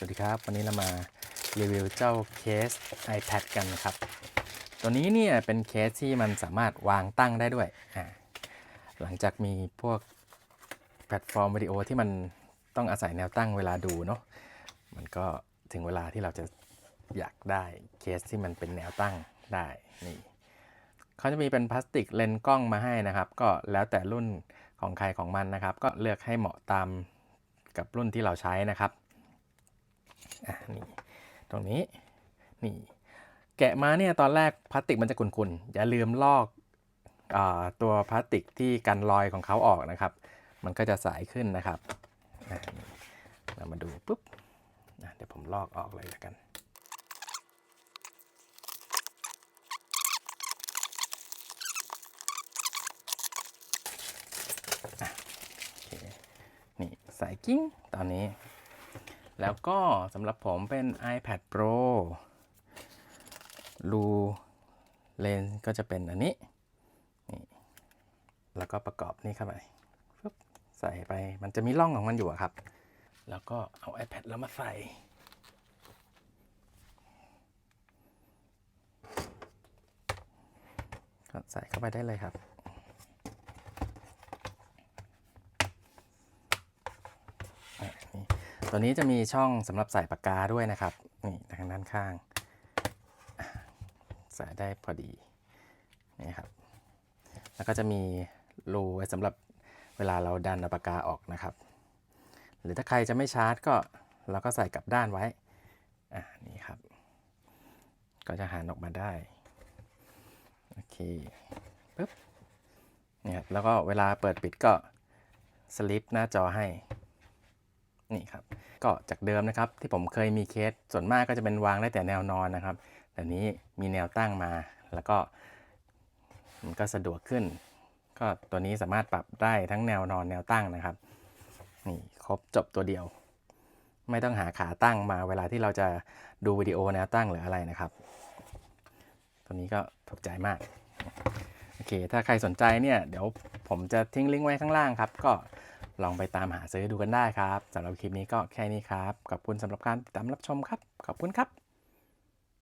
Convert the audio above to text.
สวัสดีครับ วันนี้เรามารีวิวเจ้าเคส iPad กันครับ ตัวนี้เนี่ยเป็นเคสที่มันสามารถวางตั้งได้ด้วย หลังจากมีพวกแพลตฟอร์มวิดีโอที่มันต้องอาศัยแนวตั้งเวลาดูเนาะ มันก็ถึงเวลาที่เราจะอยากได้เคสที่มันเป็นแนวตั้งได้ นี่เขาจะมีเป็นพลาสติกเลนกล้องมาให้นะครับ ก็แล้วแต่รุ่นของใครของมันนะครับ ก็เลือกให้เหมาะตามกับรุ่นที่เราใช้นะครับ อะนี่ตรงนี้นี่แกะมาเนี่ยตอนแรกพลาสติกมันจะกุนๆอย่าลืมลอกอตัวพลาสติกที่กันรอยของเขาออกนะครับ มันก็จะใสขึ้นนะครับอะนี่เรามาดูปุ๊บเดี๋ยวผมลอกออกเลยแล้วกันนี่ใส่กิ้งตอนนี้ แล้วก็สำหรับผมเป็น iPad Pro รูเลนก็จะเป็นอันนี้นี่แล้วก็ประกอบนี่เข้าไปปึ๊บใส่ไปมันจะมีร่องของมันอยู่ครับ แล้วก็เอา iPad แล้วมาใส่ก็ใส่เข้าไปได้เลยครับ อะนี่ ตัวนี้จะมีช่องสำหรับใส่ปากกาด้วยนะครับ นี่ทางด้านข้างใส่ได้พอดีนี่ครับ แล้วก็จะมีรูไว้สำหรับเวลาเราดันปากกาออกนะครับ หรือถ้าใครจะไม่ชาร์จก็เราก็ใส่กลับด้านไว้อะนี่ครับ ก็จะหันออกมาได้โอเคปึ๊บเนี่ยครับแล้วก็เวลาเปิดปิดก็สลิปหน้าจอให้ นี่ครับก็จากเดิมนะครับที่ผมเคยมีเคสส่วนมากก็จะเป็นวางได้แต่แนวนอนนะครับ แต่นี้มีแนวตั้งมาแล้วก็มันก็สะดวกขึ้น ก็ตัวนี้สามารถปรับได้ทั้งแนวนอนแนวตั้งนะครับนี่ครบจบตัวเดียว ไม่ต้องหาขาตั้งมาเวลาที่เราจะดูวิดีโอแนวตั้งหรืออะไรนะครับ ตัวนี้ก็ถูกใจมากโอเคถ้าใครสนใจเนี่ยเดี๋ยวผมจะทิ้งลิงก์ไว้ข้างล่างครับ ก็ ลองไปตามหาซื้อดูกันได้ครับสำหรับคลิปนี้ก็แค่นี้ครับ ขอบคุณสำหรับการติดตามรับชมครับ ขอบคุณครับ